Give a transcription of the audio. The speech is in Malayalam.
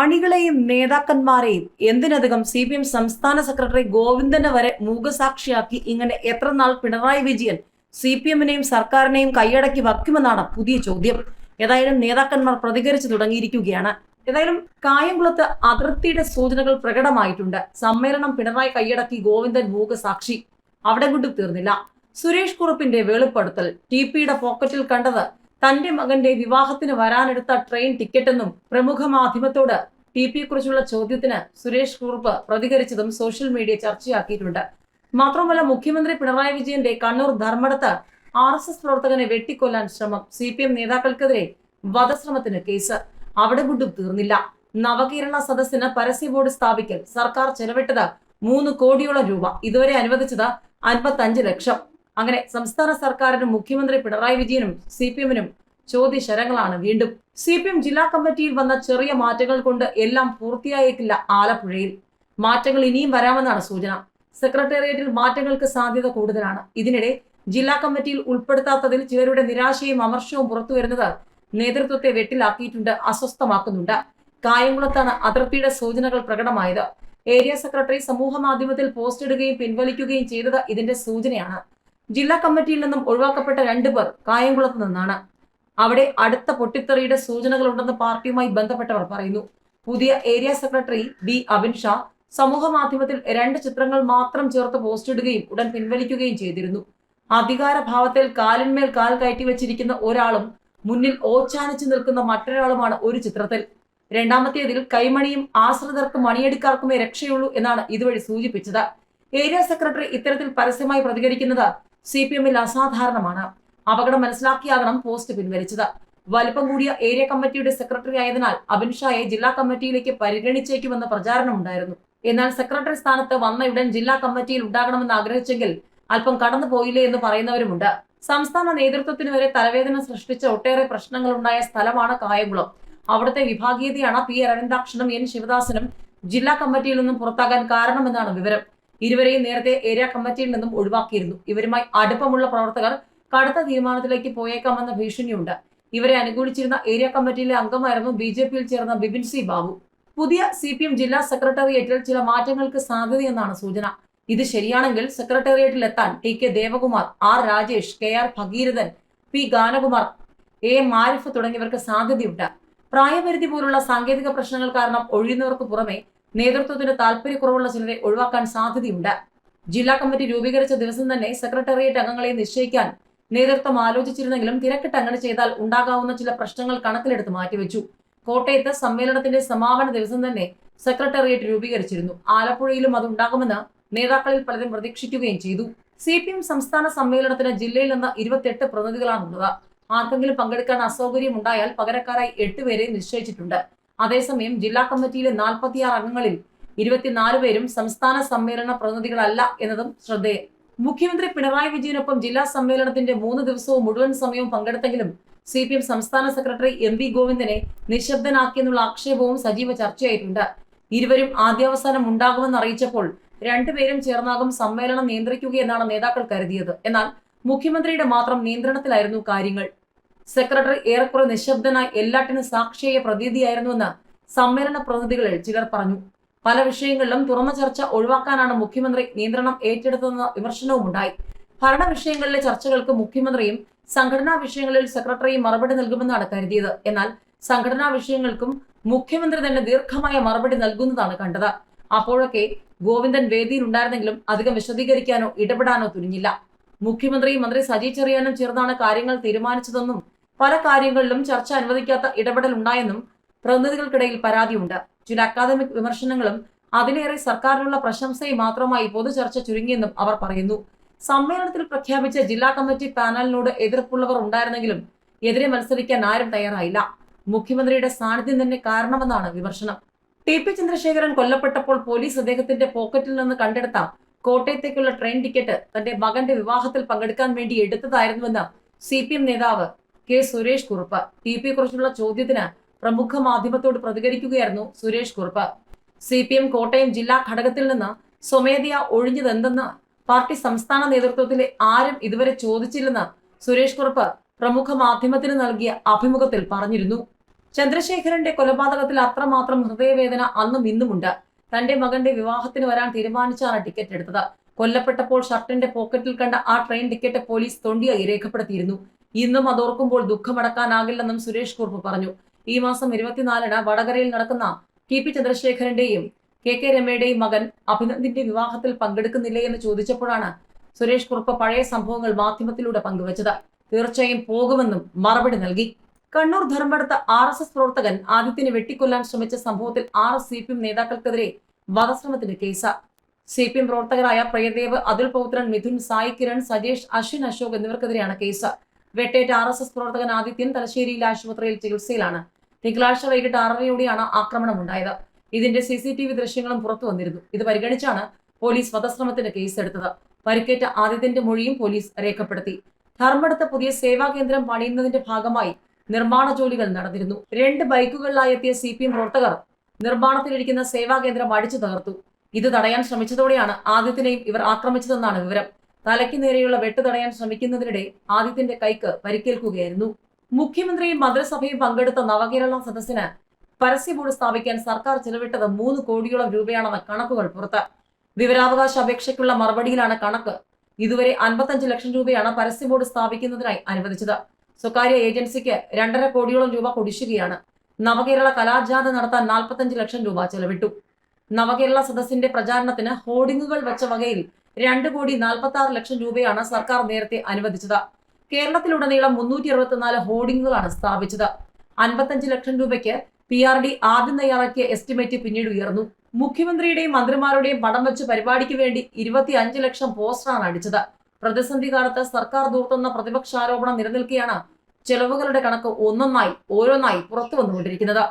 അണികളെയും നേതാക്കന്മാരെയും എന്തിനധികം സി പി എം സംസ്ഥാന സെക്രട്ടറി ഗോവിന്ദനെ വരെ മൂകസാക്ഷിയാക്കി ഇങ്ങനെ എത്ര നാൾ പിണറായി വിജയൻ സി പി എമ്മിനെയും സർക്കാരിനെയും കൈയടക്കി വയ്ക്കുമെന്നാണ് പുതിയ ചോദ്യം. ഏതായാലും നേതാക്കന്മാർ പ്രതികരിച്ചു തുടങ്ങിയിരിക്കുകയാണ്. ഏതായാലും കായംകുളത്ത് അതിർത്തിയുടെ സൂചനകൾ പ്രകടമായിട്ടുണ്ട്. സമ്മേളനം പിണറായി കൈയടക്കി ഗോവിന്ദൻ മൂകസാക്ഷി. അവിടെ കൊണ്ടും തീർന്നില്ല. സുരേഷ് കുറുപ്പിന്റെ വെളിപ്പെടുത്തൽ. ടി പിയുടെ പോക്കറ്റിൽ കണ്ടത് തന്റെ മകന്റെ വിവാഹത്തിന് വരാനെടുത്ത ട്രെയിൻ ടിക്കറ്റെന്നും പ്രമുഖ മാധ്യമത്തോട് ടി പിയെക്കുറിച്ചുള്ള ചോദ്യത്തിന് സുരേഷ് കുറുപ്പ് പ്രതികരിച്ചതും സോഷ്യൽ മീഡിയ ചർച്ചയാക്കിയിട്ടുണ്ട്. മാത്രമല്ല മുഖ്യമന്ത്രി പിണറായി വിജയന്റെ കണ്ണൂർ ധർമ്മടത്ത് ആർ എസ് എസ് പ്രവർത്തകനെ വെട്ടിക്കൊല്ലാൻ ശ്രമം സി പി എം നേതാക്കൾക്കെതിരെ വധശ്രമത്തിന് കേസ്. അവിടെ കൊണ്ടും തീർന്നില്ല. നവകേരള സദസ്സിന് പരസ്യ ബോർഡ് സ്ഥാപിക്കൽ സർക്കാർ ചെലവിട്ടത് മൂന്ന് കോടിയോളം രൂപ. ഇതുവരെ അനുവദിച്ചത് അൻപത്തഞ്ച് ലക്ഷം. അങ്ങനെ സംസ്ഥാന സർക്കാരിനും മുഖ്യമന്ത്രി പിണറായി വിജയനും സി പി എമ്മിനും ചോദ്യശരങ്ങളാണ് വീണ്ടും. സി പി എം ജില്ലാ കമ്മിറ്റിയിൽ വന്ന ചെറിയ മാറ്റങ്ങൾ കൊണ്ട് എല്ലാം പൂർത്തിയായേക്കില്ല ആലപ്പുഴയിൽ. മാറ്റങ്ങൾ ഇനിയും വരാമെന്നാണ് സൂചന. സെക്രട്ടേറിയറ്റിൽ മാറ്റങ്ങൾക്ക് സാധ്യത കൂടുതലാണ്. ഇതിനിടെ ജില്ലാ കമ്മിറ്റിയിൽ ഉൾപ്പെടുത്താത്തതിൽ ചിലരുടെ നിരാശയും അമർഷവും പുറത്തുവരുന്നത് നേതൃത്വത്തെ വെട്ടിലാക്കിയിട്ടുണ്ട് അസ്വസ്ഥമാക്കുന്നുണ്ട്. കായംകുളത്താണ് അതിർത്തിയുടെ സൂചനകൾ പ്രകടമായത്. ഏരിയ സെക്രട്ടറി സമൂഹ മാധ്യമത്തിൽ പോസ്റ്റ് ഇടുകയും പിൻവലിക്കുകയും ചെയ്തത് ഇതിന്റെ സൂചനയാണ്. ജില്ലാ കമ്മിറ്റിയിൽ നിന്നും ഒഴിവാക്കപ്പെട്ട രണ്ടുപേർ കായംകുളത്ത് നിന്നാണ്. അവിടെ അടുത്ത പൊട്ടിത്തെറിയുടെ സൂചനകളുണ്ടെന്ന് പാർട്ടിയുമായി ബന്ധപ്പെട്ടവർ പറയുന്നു. പുതിയ area secretary B Abin Shah സമൂഹ മാധ്യമത്തിൽ രണ്ട് ചിത്രങ്ങൾ മാത്രം ചേർത്ത് പോസ്റ്റ് ഇടുകയും ഉടൻ പിൻവലിക്കുകയും ചെയ്തിരുന്നു. അധികാരഭാവത്തിൽ കാലിന്മേൽ കാൽ കയറ്റി വെച്ചിരിക്കുന്ന ഒരാളും മുന്നിൽ ഓച്ചാനിച്ചു നിൽക്കുന്ന മറ്റൊരാളുമാണ് ഒരു ചിത്രത്തിൽ. രണ്ടാമത്തേതിൽ കൈമണിയും ആശ്രിതർക്കും മണിയെടുക്കാർക്കുമേ രക്ഷയുള്ളൂ എന്നാണ് ഇതുവഴി സൂചിപ്പിച്ചത്. ഏരിയ സെക്രട്ടറി ഇത്തരത്തിൽ പരസ്യമായി പ്രതികരിക്കുന്നത് സി പി എമ്മിൽ അസാധാരണമാണ്. അപകടം മനസ്സിലാക്കിയാകണം പോസ്റ്റ് പിൻവലിച്ചത്. വലിപ്പം കൂടിയ ഏരിയ കമ്മിറ്റിയുടെ സെക്രട്ടറി ആയതിനാൽ അബിൻഷായെ ജില്ലാ കമ്മിറ്റിയിലേക്ക് പരിഗണിച്ചേക്കുമെന്ന പ്രചാരണമുണ്ടായിരുന്നു. എന്നാൽ സെക്രട്ടറി സ്ഥാനത്ത് വന്നയുടൻ ജില്ലാ കമ്മിറ്റിയിൽ ഉണ്ടാകണമെന്ന് ആഗ്രഹിച്ചെങ്കിൽ അല്പം കടന്നു പോയില്ലേ എന്ന് പറയുന്നവരുമുണ്ട്. സംസ്ഥാന നേതൃത്വത്തിന് വരെ തലവേദന സൃഷ്ടിച്ച ഒട്ടേറെ പ്രശ്നങ്ങൾ ഉണ്ടായ സ്ഥലമാണ് കായംകുളം. അവിടുത്തെ വിഭാഗീയതയാണ് പി അരവിന്ദാക്ഷനും എൻ ശിവദാസനും ജില്ലാ കമ്മിറ്റിയിൽ നിന്നും പുറത്താകാൻ കാരണമെന്നാണ് വിവരം. ഇരുവരെയും നേരത്തെ ഏരിയ കമ്മിറ്റിയിൽ നിന്നും ഒഴിവാക്കിയിരുന്നു. ഇവരുമായി അടുപ്പമുള്ള പ്രവർത്തകർ കടുത്ത തീരുമാനത്തിലേക്ക് പോയേക്കാമെന്ന ഭീഷണിയുണ്ട്. ഇവരെ അനുകൂലിച്ചിരുന്ന ഏരിയ കമ്മിറ്റിയിലെ അംഗമായിരുന്നു ബി ജെ പിയിൽ ചേർന്ന ബിപിൻ സി ബാബു. പുതിയ സി പി എം ജില്ലാ സെക്രട്ടേറിയറ്റിൽ ചില മാറ്റങ്ങൾക്ക് സാധ്യതയെന്നാണ് സൂചന. ഇത് ശരിയാണെങ്കിൽ സെക്രട്ടേറിയറ്റിൽ എത്താൻ T K Devakumar R Rajesh K R Bhagirathan P Ganakumar A Marif തുടങ്ങിയവർക്ക് സാധ്യതയുണ്ട്. പ്രായപരിധി പോലുള്ള സാങ്കേതിക പ്രശ്നങ്ങൾ കാരണം ഒഴിയുന്നവർക്ക് പുറമെ നേതൃത്വത്തിന് താല്പര്യക്കുറവുള്ള ചിലരെ ഒഴിവാക്കാൻ സാധ്യതയുണ്ട്. ജില്ലാ കമ്മിറ്റി രൂപീകരിച്ച ദിവസം തന്നെ സെക്രട്ടേറിയറ്റ് അംഗങ്ങളെ നിശ്ചയിക്കാൻ നേതൃത്വം ആലോചിച്ചിരുന്നെങ്കിലും തിരക്കിട്ട് അങ്ങനെ ചെയ്താൽ ഉണ്ടാകാവുന്ന ചില പ്രശ്നങ്ങൾ കണക്കിലെടുത്ത് മാറ്റിവെച്ചു. കോട്ടയത്ത് സമ്മേളനത്തിന്റെ സമാപന ദിവസം തന്നെ സെക്രട്ടേറിയറ്റ് രൂപീകരിച്ചിരുന്നു. ആലപ്പുഴയിലും അതുണ്ടാകുമെന്ന് നേതാക്കളിൽ പലരും പ്രതീക്ഷിക്കുകയും ചെയ്തു. സി പി എം സംസ്ഥാന സമ്മേളനത്തിന് ജില്ലയിൽ നിന്ന് ഇരുപത്തെട്ട് പ്രതിനിധികളാണുള്ളത്. ആർക്കെങ്കിലും പങ്കെടുക്കാൻ അസൗകര്യം ഉണ്ടായാൽ പകരക്കാരായി എട്ടുപേരെ നിശ്ചയിച്ചിട്ടുണ്ട്. അതേസമയം ജില്ലാ കമ്മിറ്റിയിലെ നാൽപ്പത്തിയാറ് അംഗങ്ങളിൽ ഇരുപത്തിനാല് പേരും സംസ്ഥാന സമ്മേളന പ്രതിനിധികളല്ല എന്നതും ശ്രദ്ധേയം മുഖ്യമന്ത്രി പിണറായി വിജയനൊപ്പം ജില്ലാ സമ്മേളനത്തിന്റെ മൂന്ന് ദിവസവും മുഴുവൻ സമയവും പങ്കെടുത്തെങ്കിലും സി പി എം സംസ്ഥാന സെക്രട്ടറി എം വി ഗോവിന്ദനെ നിശബ്ദനാക്കിയെന്നുള്ള ആക്ഷേപവും സജീവ ചർച്ചയായിട്ടുണ്ട്. ഇരുവരും ആദ്യാവസാനം ഉണ്ടാകുമെന്ന് അറിയിച്ചപ്പോൾ രണ്ടുപേരും ചേർന്നാകും സമ്മേളനം നിയന്ത്രിക്കുകയെന്നാണ് നേതാക്കൾ കരുതിയത്. എന്നാൽ മുഖ്യമന്ത്രിയുടെ മാത്രം നിയന്ത്രണത്തിലായിരുന്നു കാര്യങ്ങൾ. സെക്രട്ടറി ഏറെക്കുറെ നിശബ്ദനായി എല്ലാറ്റിനും സാക്ഷിയായ പ്രതീതിയായിരുന്നുവെന്ന് സമ്മേളന പ്രതിനിധികളിൽ ചിലർ പറഞ്ഞു. പല വിഷയങ്ങളിലും തുറന്ന ചർച്ച ഒഴിവാക്കാനാണ് മുഖ്യമന്ത്രി നിയന്ത്രണം ഏറ്റെടുത്തതെന്ന വിമർശനവും ഉണ്ടായി ഭരണ വിഷയങ്ങളിലെ ചർച്ചകൾക്ക് മുഖ്യമന്ത്രിയും സംഘടനാ വിഷയങ്ങളിൽ സെക്രട്ടറിയും മറുപടി നൽകുമെന്നാണ് കരുതിയത്. എന്നാൽ സംഘടനാ വിഷയങ്ങൾക്കും മുഖ്യമന്ത്രി തന്നെ ദീർഘമായ മറുപടി നൽകുന്നതാണ് കണ്ടത്. അപ്പോഴൊക്കെ ഗോവിന്ദൻ വേദിയിൽ ഉണ്ടായിരുന്നെങ്കിലും അധികം വിശദീകരിക്കാനോ ഇടപെടാനോ തുനിഞ്ഞില്ല. മുഖ്യമന്ത്രിയും മന്ത്രി സജി ചെറിയാനും ചേർന്നാണ് കാര്യങ്ങൾ തീരുമാനിച്ചതെന്നും പല കാര്യങ്ങളിലും ചർച്ച അനുവദിക്കാത്ത ഇടപെടൽ ഉണ്ടായെന്നും പ്രതിനിധികൾക്കിടയിൽ പരാതിയുണ്ട്. ചില അക്കാദമിക് വിമർശനങ്ങളും അതിലേറെ സർക്കാരിനുള്ള പ്രശംസയും മാത്രമായി പൊതുചർച്ച ചുരുങ്ങിയെന്നും അവർ പറയുന്നു. സമ്മേളനത്തിൽ പ്രഖ്യാപിച്ച ജില്ലാ കമ്മിറ്റി പാനലിനോട് എതിർപ്പുള്ളവർ ഉണ്ടായിരുന്നെങ്കിലും എതിരെ മത്സരിക്കാൻ ആരും തയ്യാറായില്ല. മുഖ്യമന്ത്രിയുടെ സാന്നിധ്യം തന്നെ കാരണമെന്നാണ് വിമർശനം. ടി പി ചന്ദ്രശേഖരൻ കൊല്ലപ്പെട്ടപ്പോൾ പോലീസ് അദ്ദേഹത്തിന്റെ പോക്കറ്റിൽ നിന്ന് കണ്ടെടുത്ത കോട്ടയത്തേക്കുള്ള ട്രെയിൻ ടിക്കറ്റ് തന്റെ മകന്റെ വിവാഹത്തിൽ പങ്കെടുക്കാൻ വേണ്ടി എടുത്തതായിരുന്നുവെന്ന് സി പി എം നേതാവ് K Suresh Kurup. T P കുറിച്ചുള്ള ചോദ്യത്തിന് പ്രമുഖ മാധ്യമത്തോട് പ്രതികരിക്കുകയായിരുന്നു Suresh Kurup. C P M Kottayam ജില്ലാ ഘടകത്തിൽ നിന്ന് സ്വമേധയാ ഒഴിഞ്ഞതെന്തെന്ന് പാർട്ടി സംസ്ഥാന നേതൃത്വത്തിലെ ആരും ഇതുവരെ ചോദിച്ചില്ലെന്ന് സുരേഷ് കുറുപ്പ് പ്രമുഖ മാധ്യമത്തിന് നൽകിയ അഭിമുഖത്തിൽ പറഞ്ഞിരുന്നു. ചന്ദ്രശേഖരന്റെ കൊലപാതകത്തിൽ അത്രമാത്രം ഹൃദയവേദന അന്നും ഇന്നുമുണ്ട്. തന്റെ മകന്റെ വിവാഹത്തിന് വരാൻ തീരുമാനിച്ചാണ് ടിക്കറ്റ് എടുത്തത്. കൊല്ലപ്പെട്ടപ്പോൾ ഷർട്ടിന്റെ പോക്കറ്റിൽ കണ്ട ആ ട്രെയിൻ ടിക്കറ്റ് പോലീസ് തൊണ്ടിയായി രേഖപ്പെടുത്തിയിരുന്നു. ഇന്നും അതോർക്കുമ്പോൾ ദുഃഖമടക്കാനാകില്ലെന്നും സുരേഷ് കുറുപ്പ് പറഞ്ഞു. ഈ മാസം ഇരുപത്തിനാലിന് വടകരയിൽ നടക്കുന്ന ടി പി ചന്ദ്രശേഖരന്റെയും കെ കെ രമയുടെയും മകൻ അഭിനന്ദിന്റെ വിവാഹത്തിൽ പങ്കെടുക്കുന്നില്ലേ എന്ന് ചോദിച്ചപ്പോഴാണ് സുരേഷ് കുറുപ്പ് പഴയ സംഭവങ്ങൾ മാധ്യമത്തിലൂടെ പങ്കുവച്ചത്. തീർച്ചയായും പോകുമെന്നും മറുപടി നൽകി. കണ്ണൂർ ധർമ്മടത്ത് ആർ എസ് എസ് പ്രവർത്തകൻ ആദിത്യനെ വെട്ടിക്കൊല്ലാൻ ശ്രമിച്ച സംഭവത്തിൽ R S C P M നേതാക്കൾക്കെതിരെ വധശ്രമത്തിന് കേസ്. സി പി എം പ്രവർത്തകരായ പ്രിയദേവ് അതുൽ പൗത്രൻ മിഥുൻ സായി കിരൺ സജേഷ് അശ്വിൻ അശോക് എന്നിവർക്കെതിരെയാണ് കേസ്. വെട്ടേറ്റ ആർ എസ് എസ് പ്രവർത്തകൻ ആദിത്യൻ തലശ്ശേരിയിലെ ആശുപത്രിയിൽ ചികിത്സയിലാണ്. തിങ്കളാഴ്ച വൈകിട്ട് ആറരയോടെയാണ് ആക്രമണം ഉണ്ടായത് ഇതിന്റെ സി സി ടി വി ദൃശ്യങ്ങളും പുറത്തു വന്നിരുന്നു. ഇത് പരിഗണിച്ചാണ് പോലീസ് വധശ്രമത്തിന് കേസെടുത്തത്. പരിക്കേറ്റ ആദിത്യന്റെ മൊഴിയും പോലീസ് രേഖപ്പെടുത്തി. ധർമ്മടത്ത് പുതിയ സേവാ കേന്ദ്രം പണിയുന്നതിന്റെ ഭാഗമായി നിർമ്മാണ ജോലികൾ നടന്നിരുന്നു. രണ്ട് ബൈക്കുകളിലായി എത്തിയ സി പി എം പ്രവർത്തകർ നിർമ്മാണത്തിലിരിക്കുന്ന സേവാ കേന്ദ്രം അടിച്ചു തകർത്തു. ഇത് തടയാൻ ശ്രമിച്ചതോടെയാണ് ആദിത്യനെയും ഇവർ ആക്രമിച്ചതെന്നാണ് വിവരം. തലയ്ക്ക് നേരെയുള്ള വെട്ട് തടയാൻ ശ്രമിക്കുന്നതിനിടെ ആദിത്യന്റെ കൈക്ക് പരിക്കേൽക്കുകയായിരുന്നു. മുഖ്യമന്ത്രിയും മന്ത്രിസഭയും പങ്കെടുത്ത നവകേരള സദസ്സിന് പരസ്യ ബോർഡ് സ്ഥാപിക്കാൻ സർക്കാർ ചെലവിട്ടത് മൂന്ന് കോടിയോളം രൂപയാണെന്ന കണക്കുകൾ പുറത്ത്. വിവരാവകാശ അപേക്ഷയ്ക്കുള്ള മറുപടിയിലാണ് കണക്ക്. ഇതുവരെ അൻപത്തഞ്ച് ലക്ഷം രൂപയാണ് പരസ്യ ബോർഡ് സ്ഥാപിക്കുന്നതിനായി അനുവദിച്ചത്. സ്വകാര്യ ഏജൻസിക്ക് രണ്ടര കോടിയോളം രൂപ കുടിശ്ശികയാണ് നവകേരള കലാജാഥ നടത്താൻ നാൽപ്പത്തഞ്ച് ലക്ഷം രൂപ ചെലവിട്ടു. നവകേരള സദസ്സിന്റെ പ്രചാരണത്തിന് ഹോർഡിങ്ങുകൾ വെച്ച വകയിൽ രണ്ട് കോടി നാൽപ്പത്തി ആറ് ലക്ഷം രൂപയാണ് സർക്കാർ നേരത്തെ അനുവദിച്ചത്. കേരളത്തിലുടനീളം മുന്നൂറ്റി അറുപത്തിനാല് ഹോർഡിങ്ങുകളാണ് സ്ഥാപിച്ചത്. അൻപത്തഞ്ച് ലക്ഷം രൂപയ്ക്ക് പി ആർ ഡി ആദ്യം തയ്യാറാക്കിയ എസ്റ്റിമേറ്റ് പിന്നീട് ഉയർന്നു. മുഖ്യമന്ത്രിയുടെയും മന്ത്രിമാരുടെയും പടം വെച്ച് പരിപാടിക്ക് വേണ്ടി ഇരുപത്തി അഞ്ച് ലക്ഷം പോസ്റ്ററാണ് അടിച്ചത്. പ്രതിസന്ധി കാലത്ത് സർക്കാർ ദൂർത്തുന്ന പ്രതിപക്ഷാരോപണം നിലനിൽക്കെയാണ് ചെലവുകളുടെ കണക്ക് ഒന്നൊന്നായി ഓരോന്നായി പുറത്തു വന്നുകൊണ്ടിരിക്കുന്നത്